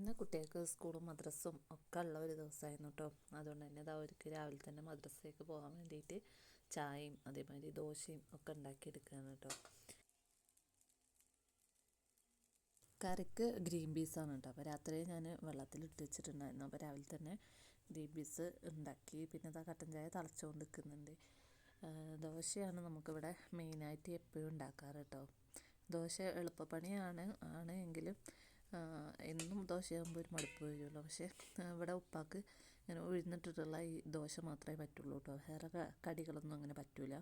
ഇന്ന് കുട്ടികൾക്ക് സ്കൂളും മദ്രസും ഒക്കെ ഉള്ള ഒരു ദിവസമായിരുന്നു കേട്ടോ അതുകൊണ്ട് തന്നെ ഇതാ അവർക്ക് രാവിലെ തന്നെ മദ്രസയ്ക്ക് പോകാൻ വേണ്ടിയിട്ട് ചായയും അതേമാതിരി ദോശയും ഒക്കെ ഉണ്ടാക്കിയെടുക്കുകയാണ് കേട്ടോ കറിക്ക് ഗ്രീൻ പീസാണ് കേട്ടോ അപ്പോൾ രാത്രി ഞാൻ വെള്ളത്തിൽ ഇട്ട് വെച്ചിട്ടുണ്ടായിരുന്നു. അപ്പോൾ രാവിലെ തന്നെ ഗ്രീൻ പീസ് ഉണ്ടാക്കി. പിന്നെ അതാ കട്ടൻ ചായ തിളച്ചുകൊണ്ട് നിൽക്കുന്നുണ്ട്. ദോശയാണ് നമുക്കിവിടെ മെയിനായിട്ട് എപ്പോഴും ഉണ്ടാക്കാറ് കേട്ടോ ദോശ എളുപ്പപ്പണിയാണ് ആണ് എങ്കിലും എന്നും ദോശയാകുമ്പോൾ ഒരു മടുപ്പ് വരുമല്ലോ. പക്ഷേ ഇവിടെ ഉപ്പാക്ക് ഇങ്ങനെ ഉഴുന്നിട്ടിട്ടുള്ള ഈ ദോശ മാത്രമേ പറ്റുള്ളൂ കേട്ടോ. വേറെ കടികളൊന്നും അങ്ങനെ പറ്റില്ല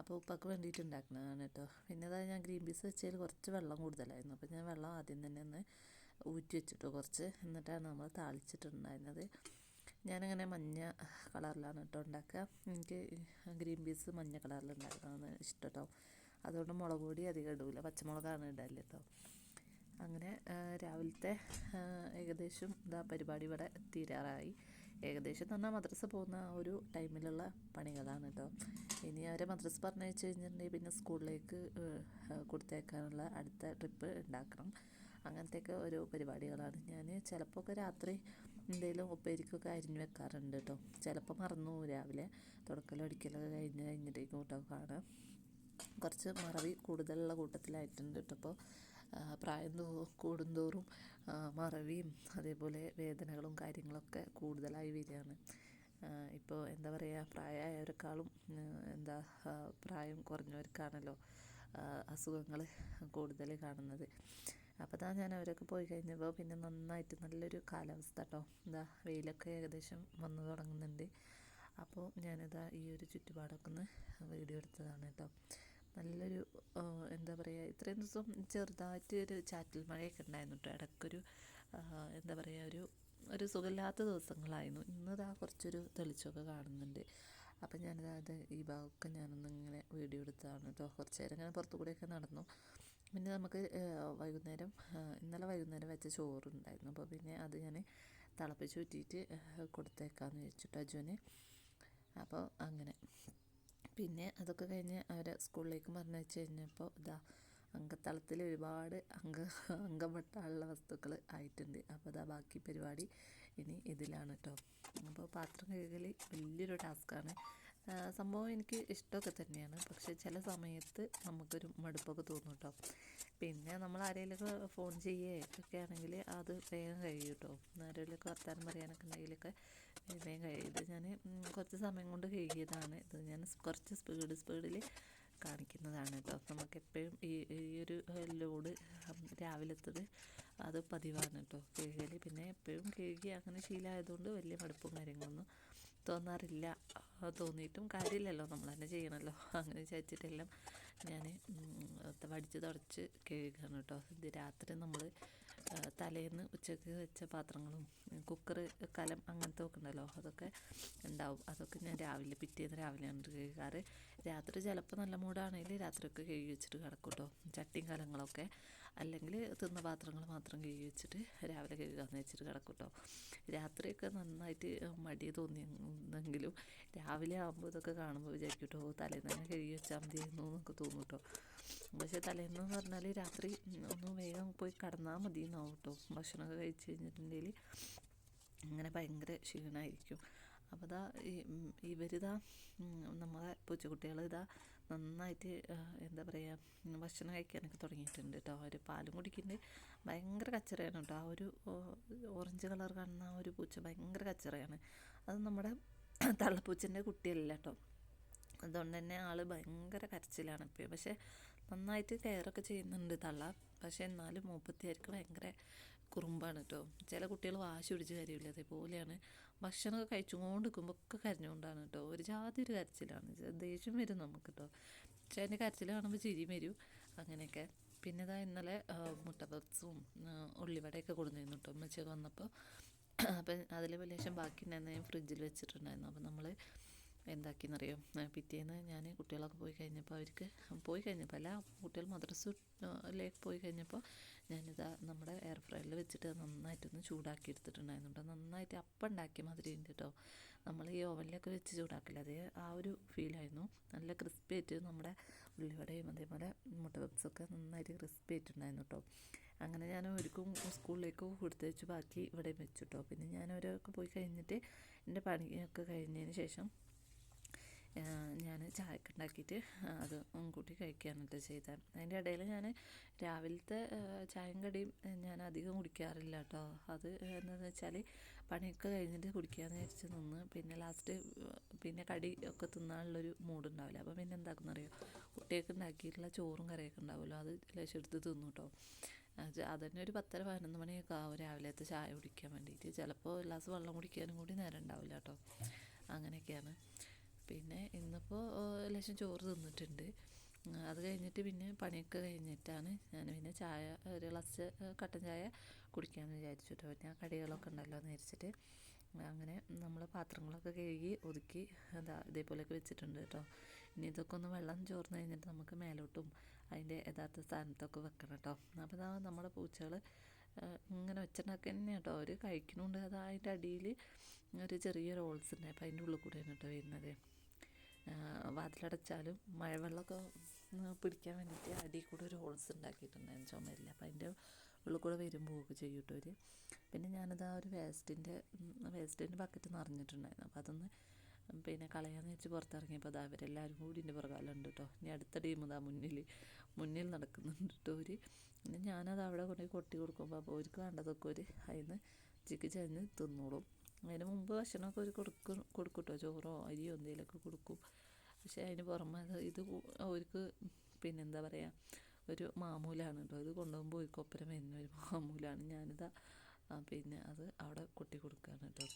അപ്പോൾ ഉപ്പാക്ക് വേണ്ടിയിട്ട് ഉണ്ടാക്കുന്നതാണ് കേട്ടോ. പിന്നെ അതായത് ഞാൻ ഗ്രീൻ പീസ് വെച്ചതിൽ കുറച്ച് വെള്ളം കൂടുതലായിരുന്നു. അപ്പോൾ ഞാൻ വെള്ളം ആദ്യം തന്നെ ഒന്ന് ഊറ്റി വെച്ചിട്ടു കുറച്ച്. എന്നിട്ടാണ് നമ്മൾ താളിച്ചിട്ടുണ്ടായിരുന്നത്. ഞാനങ്ങനെ മഞ്ഞ കളറിലാണ് കേട്ടോ ഉണ്ടാക്കുക. എനിക്ക് ഗ്രീൻ പീസ് മഞ്ഞ കളറിൽ ഉണ്ടാക്കുന്നതാണ് ഇഷ്ടം കേട്ടോ. അതുകൊണ്ട് മുളക് പൊടി അധികം ഇടില്ല പച്ചമുളകാണ് ഇടൽ കേട്ടോ. അങ്ങനെ രാവിലത്തെ ഏകദേശം ഇതാ പരിപാടി ഇവിടെ തീരാറായി. ഏകദേശം തന്നെ മദ്രസ പോകുന്ന ഒരു ടൈമിലുള്ള പണികളാണ് കേട്ടോ ഇനി അവരെ മദ്രസ വെച്ച് കഴിഞ്ഞിട്ടുണ്ടെങ്കിൽ പിന്നെ സ്കൂളിലേക്ക് കൊടുത്തേക്കാനുള്ള അടുത്ത ട്രിപ്പ് ഉണ്ടാക്കണം. അങ്ങനത്തെയൊക്കെ ഓരോ പരിപാടികളാണ്. ഞാൻ ചിലപ്പോൾ രാത്രി എന്തെങ്കിലും ഉപ്പേരിക്കൊക്കെ അരിഞ്ഞു വെക്കാറുണ്ട് കേട്ടോ ചിലപ്പോൾ മറന്നു രാവിലെ. തുടക്കലോ അടിക്കലൊക്കെ കഴിഞ്ഞ് കഴിഞ്ഞിട്ടേക്കും കേട്ടോ കാണാം. കുറച്ച് മറവി കൂടുതലുള്ള കൂട്ടത്തിലായിട്ടുണ്ട് കേട്ടോ അപ്പോൾ പ്രായം കൂടുന്തോറും മറവിയും അതേപോലെ വേദനകളും കാര്യങ്ങളൊക്കെ കൂടുതലായി വരികയാണ്. ഇപ്പോൾ എന്താ പറയുക പ്രായമായവരെക്കാളും എന്താ പ്രായം കുറഞ്ഞവർക്കാണല്ലോ അസുഖങ്ങൾ കൂടുതൽ കാണുന്നത്. അപ്പോൾ അതാ ഞാൻ അവരൊക്കെ പോയി കഴിഞ്ഞപ്പോൾ പിന്നെ നന്നായിട്ട് നല്ലൊരു കാലാവസ്ഥ കേട്ടോ എന്താ വെയിലൊക്കെ ഏകദേശം വന്നു തുടങ്ങുന്നുണ്ട്. അപ്പോൾ ഞാനിതാ ഈ ഒരു ചുറ്റുപാടൊക്കെ ഒന്ന് വീഡിയോ എടുത്തതാണ് കേട്ടോ പറയുക ഇത്രയും ദിവസം ചെറുതായിട്ട് ഒരു ചാറ്റൽ മഴയൊക്കെ ഉണ്ടായിരുന്നു കേട്ടോ ഇടയ്ക്കൊരു എന്താ പറയുക ഒരു ഒരു സുഖമില്ലാത്ത ദിവസങ്ങളായിരുന്നു. ഇന്നതാ കുറച്ചൊരു തെളിച്ചമൊക്കെ കാണുന്നുണ്ട്. അപ്പം ഞാനിത് ഈ ഭാഗമൊക്കെ ഞാനൊന്ന് ഇങ്ങനെ വീഡിയോ എടുത്തതാണ് കേട്ടോ കുറച്ച് നേരം ഇങ്ങനെ പുറത്തു കൂടെയൊക്കെ നടന്നു. പിന്നെ നമുക്ക് വൈകുന്നേരം ഇന്നലെ വൈകുന്നേരം വെച്ച ചോറുണ്ടായിരുന്നു. അപ്പോൾ പിന്നെ അത് ഞാൻ തിളപ്പിച്ച് ഊറ്റിയിട്ട് കൊടുത്തേക്കാമെന്ന് വെച്ചിട്ട് അജുവിന്. അപ്പോൾ അങ്ങനെ. പിന്നെ അതൊക്കെ കഴിഞ്ഞ് അവരെ സ്കൂളിലേക്ക് പറഞ്ഞയച്ച് കഴിഞ്ഞപ്പോൾ ഇതാ അങ്കത്തളത്തിൽ ഒരുപാട് അങ്ക വെട്ടാനുള്ള വസ്തുക്കൾ ആയിട്ടുണ്ട്. അപ്പോൾ അതാ ബാക്കി പരിപാടി ഇനി ഇതിലാണ് കേട്ടോ അപ്പോൾ പാത്രം കഴുകൽ വലിയൊരു ടാസ്ക്കാണ്. സംഭവം എനിക്ക് ഇഷ്ടമൊക്കെ തന്നെയാണ്. പക്ഷെ ചില സമയത്ത് നമുക്കൊരു മടുപ്പൊക്കെ തോന്നും കേട്ടോ. പിന്നെ നമ്മൾ ആരെങ്കിലുമൊക്കെ ഫോൺ ചെയ്യേ ഒക്കെ ആണെങ്കിൽ അത് വേഗം കഴിയും കേട്ടോ. ആരെങ്കിലുമൊക്കെ വർത്താനം പറയാനൊക്കെ ഉണ്ടെങ്കിലൊക്കെ വേഗം കഴിയും. ഞാൻ കുറച്ച് സമയം കൊണ്ട് കഴുകിയതാണ്. ഇത് ഞാൻ കുറച്ച് സ്പീഡ് സ്പീഡിൽ കാണിക്കുന്നതാണ് കേട്ടോ. നമുക്ക് എപ്പോഴും ഈ ഈ ഒരു ലോഡ് രാവിലത്തത് അത് പതിവാണ് കേട്ടോ. കഴുകൽ പിന്നെ എപ്പോഴും കഴുകി അങ്ങനെ ശീലമായതുകൊണ്ട് വലിയ മടുപ്പും കാര്യങ്ങളൊന്നും തോന്നാറില്ല. തോന്നിയിട്ടും കാര്യമില്ലല്ലോ. നമ്മൾ തന്നെ ചെയ്യണമല്ലോ അങ്ങനെ വിചാരിച്ചിട്ടെല്ലാം ഞാൻ വടിച്ച് തുടച്ച് കഴുകുകയാണ് കേട്ടോ ഇത് രാത്രി നമ്മൾ തലേന്ന് ഉച്ചയ്ക്ക് വെച്ച പാത്രങ്ങളും കുക്കർ കലം അങ്ങനത്തെ ഒക്കെ ഉണ്ടല്ലോ അതൊക്കെ ഉണ്ടാവും. അതൊക്കെ ഞാൻ രാവിലെ പിറ്റേന്ന് രാവിലെയാണ് കഴുകാറ്. രാത്രി ചിലപ്പോൾ നല്ല മൂടാണെങ്കിൽ രാത്രിയൊക്കെ കഴുകി വെച്ചിട്ട് കിടക്കും കേട്ടോ ചട്ടിയും കലങ്ങളൊക്കെ. അല്ലെങ്കിൽ തിന്ന പാത്രങ്ങൾ മാത്രം കഴുകി വെച്ചിട്ട് രാവിലെ കഴുകാമെന്ന് വെച്ചിട്ട് കിടക്കും കേട്ടോ രാത്രിയൊക്കെ നന്നായിട്ട് മടി തോന്നിയെങ്കിലും രാവിലെ ആകുമ്പോൾ ഇതൊക്കെ കാണുമ്പോൾ വിചാരിക്കും കേട്ടോ തലേന്ന് തന്നെ കഴുകി വെച്ചാൽ മതിയായിരുന്നു എന്നൊക്കെ തോന്നും കേട്ടോ പക്ഷേ തലേന്ന് എന്ന് പറഞ്ഞാൽ രാത്രി ഒന്ന് വേഗം പോയി കിടന്നാൽ മതി എന്നാവും കേട്ടോ ഭക്ഷണമൊക്കെ കഴിച്ച് കഴിഞ്ഞിട്ടുണ്ടെങ്കിൽ അങ്ങനെ ഭയങ്കര ക്ഷീണമായിരിക്കും അപ്പോൾ ഇതാ ഇവരിതാ നമ്മളെ പൂച്ചക്കുട്ടികൾ ഇതാ നന്നായിട്ട് എന്താ പറയുക ഭക്ഷണം കഴിക്കാനൊക്കെ തുടങ്ങിയിട്ടുണ്ട് കേട്ടോ. അവർ പാലും കുടിക്കുന്നുണ്ട് ഭയങ്കര കച്ചറയാണ് കേട്ടോ. ആ ഒരു ഓറഞ്ച് കളർ കാണുന്ന ആ ഒരു പൂച്ച ഭയങ്കര കച്ചറയാണ്. അത് നമ്മുടെ തള്ളപ്പൂച്ചന്റെ കുട്ടിയല്ല കേട്ടോ. അതുകൊണ്ട് തന്നെ ആൾ ഭയങ്കര കരച്ചിലാണ് ഇപ്പോൾ പക്ഷേ നന്നായിട്ട് കെയറൊക്കെ ചെയ്യുന്നുണ്ട് തള്ള. പക്ഷേ എന്നാലും മൂപ്പത്തിയാർക്ക് ഭയങ്കര കുറുമ്പാണ് കേട്ടോ ചില കുട്ടികൾ വാശി പിടിച്ച് കരയില്ല അതേപോലെയാണ് ഭക്ഷണമൊക്കെ കഴിച്ചുകൊണ്ട് നിൽക്കുമ്പോൾ ഒക്കെ കരഞ്ഞുകൊണ്ടാണ് കേട്ടോ ഒരു ജാതി ഒരു കരച്ചിലാണ്. ദേഷ്യം വരും നമുക്ക് കേട്ടോ പക്ഷേ അതിന്റെ കരച്ചിൽ കാണുമ്പോൾ ചിരി വരും. അങ്ങനെയൊക്കെ. പിന്നെ ഇതാ ഇന്നലെ മുട്ട പപ്സും ഉള്ളിവടയൊക്കെ കൊടുത്തിരുന്നു കേട്ടോ ഉമ്മച്ചൊക്കെ വന്നപ്പോൾ അപ്പം അതിൽ ലേശം ബാക്കി ഉണ്ടായിരുന്നു ഞാൻ ഫ്രിഡ്ജിൽ വെച്ചിട്ടുണ്ടായിരുന്നു. അപ്പം നമ്മൾ എന്താക്കിയെന്നറിയോ? പിറ്റേന്ന് ഞാൻ കുട്ടികളൊക്കെ പോയി കഴിഞ്ഞപ്പോൾ അവർക്ക് പോയി കഴിഞ്ഞപ്പോൾ അല്ല കുട്ടികൾ മദ്രസയിലേക്ക് പോയി കഴിഞ്ഞപ്പോൾ ഞാനിതാ നമ്മുടെ എയർ ഫ്രയറിൽ വെച്ചിട്ട് നന്നായിട്ടൊന്ന് ചൂടാക്കി എടുത്തിട്ടുണ്ടായിരുന്നു നന്നായിട്ട് അപ്പം ഉണ്ടാക്കിയ മാതിരി ഉണ്ട് കേട്ടോ നമ്മൾ ഈ ഓവനിലൊക്കെ വെച്ച് ചൂടാക്കില്ല അതേ ആ ഒരു ഫീലായിരുന്നു നല്ല ക്രിസ്പി ആയിട്ട് നമ്മുടെ ഉള്ളിവടയും അതേപോലെ മുട്ട പപ്സൊക്കെ നന്നായിട്ട് ക്രിസ്പി ആയിട്ടുണ്ടായിരുന്നു കേട്ടോ അങ്ങനെ ഞാൻ ഒരുക്കും സ്കൂളിലേക്ക് കൊടുത്തയച്ചു ബാക്കി ഇവിടെ വെച്ചു കേട്ടോ പിന്നെ ഞാൻ ഓരോക്കെ പോയി കഴിഞ്ഞിട്ട് എന്റെ പണിയൊക്കെ കഴിഞ്ഞതിന് ശേഷം ഞാൻ ചായക്ക് ഉണ്ടാക്കിയിട്ട് അത് കൂട്ടി കഴിക്കുകയാണ് ചെയ്തത് അതിന്റെ ഇടയിൽ ഞാൻ രാവിലത്തെ ചായയും കടിയും ഞാൻ അധികം കുടിക്കാറില്ല കേട്ടോ അത് എന്താണെന്ന് വെച്ചാൽ പണിയൊക്കെ കഴിഞ്ഞിട്ട് കുടിക്കാമെന്ന് വിചാരിച്ച് നിന്ന്. പിന്നെ ലാസ്റ്റ് പിന്നെ കടി ഒക്കെ തിന്നാനുള്ളൊരു മൂഡുണ്ടാവില്ല. അപ്പോൾ പിന്നെ എന്താക്കുന്നറിയോ? കുട്ടിയൊക്കെ ഉണ്ടാക്കിയിട്ടുള്ള ചോറും കറിയൊക്കെ ഉണ്ടാവുമല്ലോ. അത് ലേശം എടുത്ത് തിന്നു കേട്ടോ അതന്നെ ഒരു പത്തര പതിനൊന്ന് മണിയൊക്കെ ആവും രാവിലത്തെ ചായ കുടിക്കാൻ വേണ്ടിയിട്ട്. ചിലപ്പോൾ ഗ്ലാസ് വെള്ളം കുടിക്കാനും കൂടി നേരം ഉണ്ടാവില്ല കേട്ടോ അങ്ങനെയൊക്കെയാണ്. പിന്നെ ഇന്നിപ്പോൾ ലേശം ചോറ് തിന്നിട്ടുണ്ട്. അത് കഴിഞ്ഞിട്ട് പിന്നെ പണിയൊക്കെ കഴിഞ്ഞിട്ടാണ് ഞാൻ പിന്നെ ചായ ഒരു ഗ്ലാസ് കട്ടൻ ചായ കുടിക്കാമെന്ന് വിചാരിച്ചു കേട്ടോ ഞാൻ കടികളൊക്കെ ഉണ്ടല്ലോ എന്ന് വിചാരിച്ചിട്ട്. അങ്ങനെ നമ്മൾ പാത്രങ്ങളൊക്കെ കഴുകി ഒതുക്കി എന്താ ഇതേപോലെയൊക്കെ വെച്ചിട്ടുണ്ട് കേട്ടോ ഇനി ഇതൊക്കെ ഒന്ന് വെള്ളം ചോർന്ന് കഴിഞ്ഞിട്ട് നമുക്ക് മേലോട്ടും അതിന്റെ യഥാർത്ഥ സ്ഥാനത്തൊക്കെ വെക്കണം കേട്ടോ അപ്പോൾ ഇതാ നമ്മുടെ പൂച്ചകൾ ഇങ്ങനെ വെച്ചിട്ടൊക്കെ തന്നെ കേട്ടോ അവർ കഴിക്കുന്നുണ്ട് അത് അതിന്റെ അടിയിൽ ഒരു ചെറിയ ഹോൾസ് ഉണ്ട് അപ്പോൾ അതിന്റെ ഉള്ളിൽ കൂടെയാണ് കേട്ടോ വരുന്നത്. വാതിലടച്ചാലും മഴവെള്ളമൊക്കെ പിടിക്കാൻ വേണ്ടിയിട്ട് അടിയിൽ കൂടെ ഒരു ഹോൾസ് ഉണ്ടാക്കിയിട്ടുണ്ടായിരുന്നു ചുമരിൽ അപ്പോൾ അതിന്റെ ഉള്ളിൽ കൂടെ വരും പോവുകയൊക്കെ ചെയ്യും കേട്ടോ പിന്നെ ഞാനത് ആ ഒരു വേസ്റ്റിന്റെ വേസ്റ്റിന്റെ ബക്കറ്റ് നിറഞ്ഞിട്ടുണ്ടായിരുന്നു. അപ്പോൾ അതൊന്ന് പിന്നെ കളയാന്ന് വെച്ച് പുറത്തിറങ്ങിയപ്പോൾ അത് അവരെല്ലാവരും കൂടി എന്റെ പുറകാലുണ്ട് കേട്ടോ ഇനി അടുത്ത ടീം ഇതാ മുന്നിൽ മുന്നിൽ നടക്കുന്നുണ്ട് കേട്ടോ അവർ പിന്നെ ഞാനത് അവിടെ കൊണ്ടുപോയി കൊട്ടി കൊടുക്കുമ്പോൾ അപ്പോൾ അവർക്ക് വേണ്ടതൊക്കെ ഒരു അതിന് ചിക്ക് ചരിഞ്ഞ് തിന്നോളും. അതിന് മുമ്പ് ഭക്ഷണമൊക്കെ ഒരു കൊടുക്കും കൊടുക്കും ചോറോ അരിയോ എന്തെങ്കിലുമൊക്കെ കൊടുക്കും. പക്ഷേ അതിന് പുറമെ ഇത് അവർക്ക് പിന്നെന്താ പറയുക ഒരു മാമൂലാണ് കേട്ടോ. ഇത് കൊണ്ടുപോകുമ്പോൾ ഒരു കൊപ്പരം വരുന്ന ഒരു മാമൂലാണ്. ഞാനിതാ പിന്നെ അത് അവിടെ കൊട്ടി കൊടുക്കുകയാണ് കേട്ടോ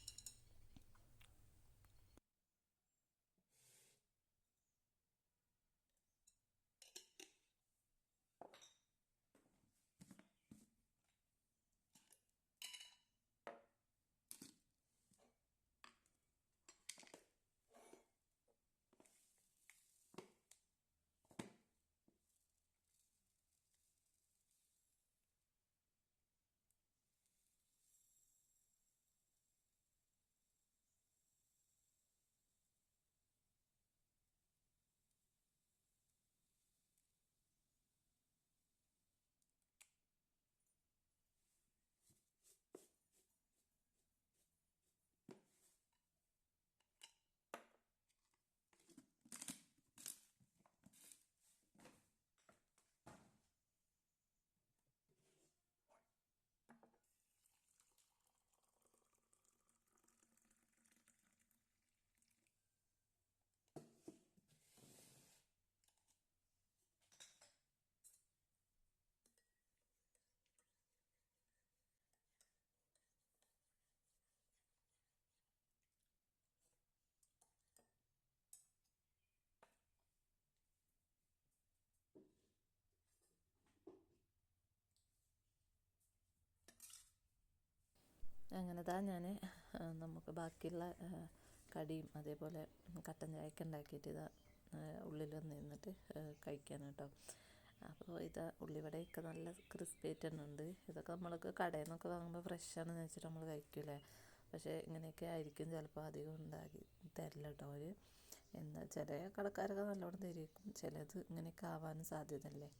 അങ്ങനെ താ ഞാൻ നമുക്ക് ബാക്കിയുള്ള കടിയും അതേപോലെ കട്ടൻ ചായയൊക്കെ ഉണ്ടാക്കിയിട്ട് ഇതാ ഉള്ളിൽ വന്ന് നിന്നിട്ട് കഴിക്കാൻ കേട്ടോ അപ്പോൾ ഇത് ഉള്ളിവടയൊക്കെ നല്ല ക്രിസ്പി ആയിട്ട് തന്നെ ഉണ്ട്. ഇതൊക്കെ നമ്മളൊക്കെ കടയിൽ നിന്നൊക്കെ വാങ്ങുമ്പോൾ ഫ്രഷാണെന്ന് വെച്ചിട്ട് നമ്മൾ കഴിക്കില്ലേ? പക്ഷേ ഇങ്ങനെയൊക്കെ ആയിരിക്കും ചിലപ്പോൾ അധികം ഉണ്ടാക്കി തരില്ല കേട്ടോ അവർ എന്താ ചില കടക്കാരൊക്കെ നല്ലോണം തരും ചിലത് ഇങ്ങനെയൊക്കെ ആവാനും സാധ്യതയല്ലേ?